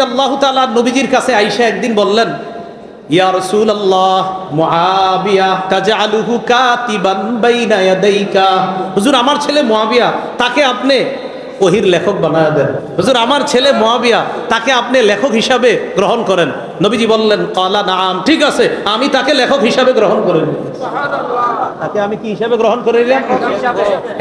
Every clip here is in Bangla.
আল্লাহ তাআলা নবীজির কাছে আইসা একদিন বললেন আমার ছেলে তাকে আপনি ওহির লেখক বানায় দেন। হুজুর, আমার ছেলে তাকে আপনি লেখক হিসাবে গ্রহণ করেন। নবীজি বললেন কালা নাম ঠিক আছে, আমি তাকে লেখক হিসাবে গ্রহণ করে তাকে আমি কি হিসাবে গ্রহণ করে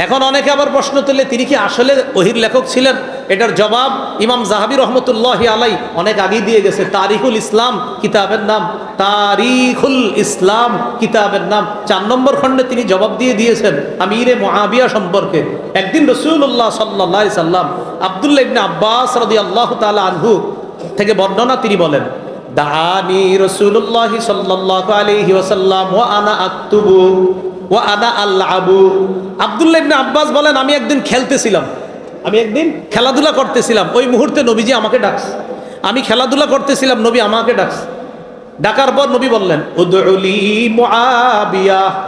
এখন অনেকে আবার প্রশ্ন তুললে, তিনি কি আসলে ওহির লেখক ছিলেন? এটার জবাব ইমাম জাহাবি রহমতুল্লাহ আলাই অনেক আগে দিয়ে গেছে, তারিখুল ইসলাম, কিতাবের নাম। তারিখুল ইসলাম, কিতাবের নাম। চার নম্বর খণ্ডে তিনি জবাব দিয়ে দিয়েছেন, আমিরে মহাবিয়া সম্পর্কে। একদিন রসুল্লাহ সাল্লাহ সাল্লাম আবদুল্লাহ ইবনে আব্বাস রদি আল্লাহ তালা আনহু থেকে বর্ণনা তিনি বলেন দানি রসুল্লাহ সাল্লাহ আলহি ওসাল্লাম ও আনা আক্তুবু ও আনা আল্লাহবু আবদুল্লাহ ইবনে আব্বাস বলেন, আমি একদিন খেলতেছিলাম। আমি একদিন খেলাধুলা করতেছিলাম, ওই মুহূর্তে নবীজি আমাকে ডাকছে। আমি খেলাধুলা করতেছিলাম, নবী আমাকে ডাকছে। ডাকার পর নবী বললেন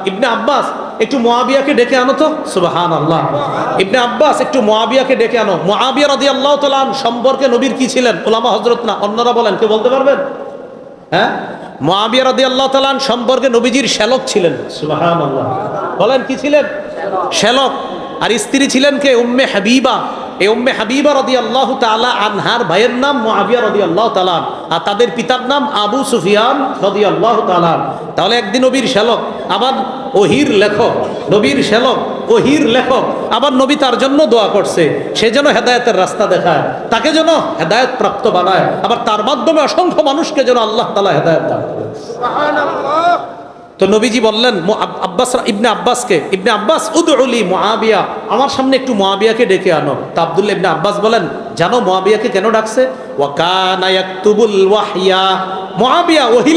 ইবনে আব্বাস, একটু মুআবিয়াকে ডেকে আনো তো। সুবহান আল্লাহ ইবনে আব্বাস, একটু মুআবিয়াকে ডেকে আনো। মুআবিয়া রাদিয়াল্লাহু তাআলা আন সম্পর্কে নবীর কি ছিলেন? ওলামা হযরত না? অন্যরা বলেন কে বলতে পারবেন? হ্যাঁ? মুআবিয়া রাদিয়াল্লাহু তাআলা আন সম্পর্কে নবীজির শ্যালক ছিলেন। সুবাহান আল্লাহ বলেন, কি ছিলেন? শ্যালক। আর স্ত্রী ছিলেন কে? উম্মে হাবিবা। এই উম্মে হাবিবা রদি আল্লাহ তালা আনহার ভাইয়ের নাম মুআবিয়া রদি আল্লাহ তালা আর তাদের পিতার নাম আবু সুফিয়ান রদি আল্লাহ তালা তাহলে একদিন নবীর শ্যালক, আবার ওহির লেখক। নবীর শ্যালক, ওহির লেখক। আবার নবী তার জন্য দোয়া করছে। সে যেন হেদায়তের রাস্তা দেখায়। তাকে যেন হেদায়ত প্রাপ্ত বানায়। আবার তার মাধ্যমে অসংখ্য মানুষকে যেন আল্লাহ তালা হেদায়ত দান করে। তো নবীজি বললেন আব্বাস ইবনে আব্বাসকে, ইবনে আব্বাস, উদউলি মুআবিয়া, আমার সামনে একটু মহাবিয়াকে ডেকে আনো। তা আব্দুল্লাহ ইবনে আব্বাস বলেন, জানো মুআবিয়াকে কেন ডাকছে? ওয়া কানা ইয়াকতুবুল ওয়াহইয়া। মুআবিয়া ওহী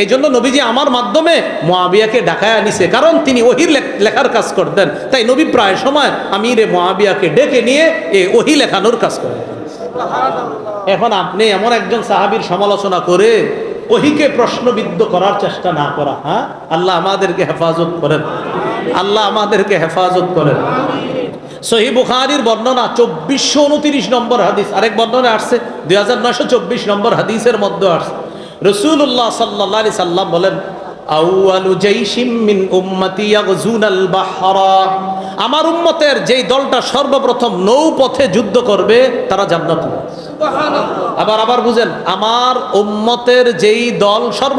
এই জন্য নবীজি আমার মাধ্যমে মুআবিয়াকে ডাকায় আনিছে কারণ তিনি ওহির লেখার কাজ করতেন। তাই নবী প্রায় সময় আমিরে মুআবিয়াকে ডেকে নিয়ে এই ওহী লেখানোর কাজ করেন। এখন আপনি এমন একজন সাহাবীর সমালোচনা করে ওহিকে প্রশ্নবিদ্ধ করার চেষ্টা না করা হ্যাঁ? আল্লাহ আমাদেরকে হেফাজত করেন। আল্লাহ আমাদেরকে হেফাজত করেন। সহি বুখারির বর্ণনা চব্বিশশো উনত্রিশ নম্বর হাদিস। আরেক বর্ণনা আসছে, দুই হাজার নয়শো চব্বিশ নম্বর হাদিসের মধ্যে আসছে। রসুল্লাহ সাল্লা সাল্লাম বলেন আমার উম্মতের যেই দলটা সর্বপ্রথম নৌপথে যুদ্ধ করবে তারা জান্নাত আবার আবার বুঝেন আমার উম্মতের যেই দল সর্ব